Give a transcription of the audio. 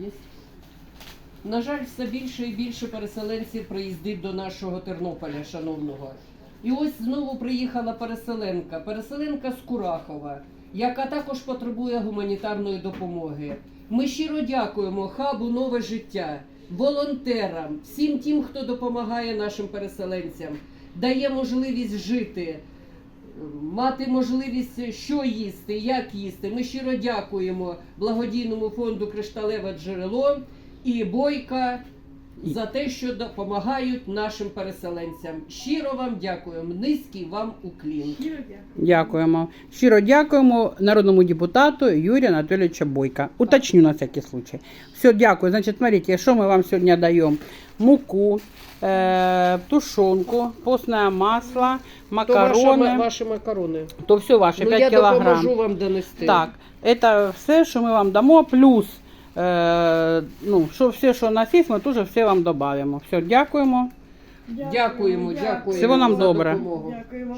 Є. На жаль, все більше і більше переселенців приїздить до нашого Тернополя, шановного. І ось знову приїхала переселенка, переселенка з Курахова, яка також потребує гуманітарної допомоги. Ми щиро дякуємо хабу нове життя, волонтерам, всім тим, хто допомагає нашим переселенцям, дає можливість жити, мати можливість що їсти, як їсти. Ми щиро дякуємо благодійному фонду Кришталеве джерело і Бойка за те, що допомагають нашим переселенцям. Щиро вам дякуємо. Низький вам уклін. Дякуємо. Щиро дякуємо народному депутату Юрію Анатолійовичу Бойка. Уточню на всякий случай. Все, дякую. Значить, смотрите, що ми вам сьогодні даємо? Муку, е, тушонку, постне масло, макарони. ваша, ваші макарони. То все ваше, ну, 5 я кілограм. допоможу вам донести. Так, це все, що ми вам дамо, плюс е, ну, що все, що у нас є, ми теж все вам додамо. Все, дякуємо. Дякуємо, дякуємо. Всього нам за добре. допомогу. Дякуємо.